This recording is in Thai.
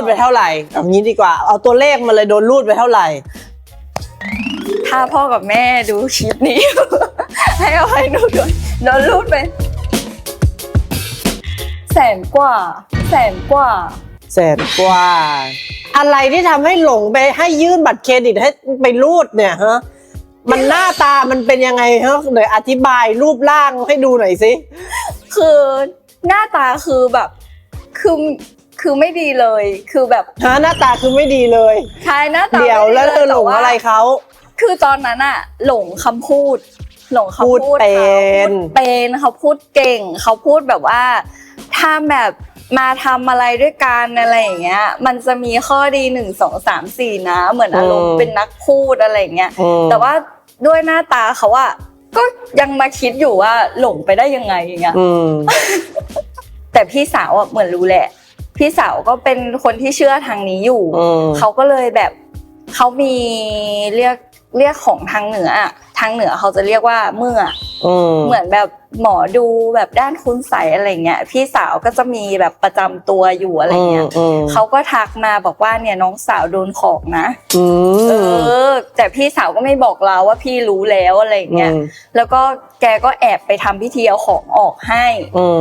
รูดไปเท่าไหร่เอางี้ดีกว่า เอาตัวเลขมาเลยโดนรูดไปเท่าไหร่ ถ้าพ่อกับแม่ดูคลิปนี้ ให้เอาให้หนูด้วยโดนรูดไป แสนกว่า แสนกว่า แสนกว่า อะไรที่ทำให้หลงไปให้ยื่นบัตรเครดิตให้ไปรูดเนี่ยฮะ มันหน้าตามันเป็นยังไงฮะเดี๋ยวอธิบายรูปร่างให้ดูหน่อยสิ คือหน้าตาคือแบบ คือ คือไม่ดีเลย คือแบบฮะหน้าตาคือไม่ดีเลย ใช่หน้าตาเดี๋ยวไม่แล้วเธอหลงแต่าอะไรเขา คือตอนนั้นอะหลงคำพูด หลงคำพูพูดดเป็เขานพูดเป็นเขาพูดเก่ง เขาพูดแบบว่า ถ้าแบบมาทำอะไรด้วยกันอะไรอย่างเงี้ย มันจะมีข้อดีหนึ่งสองสามสี่นะ เหมือนอารมณ์เป็นนักพูดอะไรอย่างเงี้ย อืมแต่ว่าด้วยหน้าตาเขาอะก็ยังมาคิดอยู่ว่าหลงไปได้ยังไงอย่างเงี้ย อืมแต่พี่สาวอะเหมือนรู้แหละ พี่สาวก็เป็นคนที่เชื่อทางนี้อยู่อืมเขาก็เลยแบบเขามีเรียกเรียกของทางเหนืออะทางเหนือเขาจะเรียกว่าเมื่ออืมเหมือนแบบหมอดูแบบด้านคุณใสยอะไรเงี้ย พี่สาวก็จะมีแบบประจำตัวอยู่อะไรเงี้ยอืมเขาก็ทักมาบอกว่าเนี่ยน้องสาวโดนของนะอืเอมอแต่พี่สาวก็ไม่บอกเราว่าพี่รู้แล้วอะไรเงี้ยอืมแล้วก็แกก็แอบไปทำพิธีเอาของออกให้อืม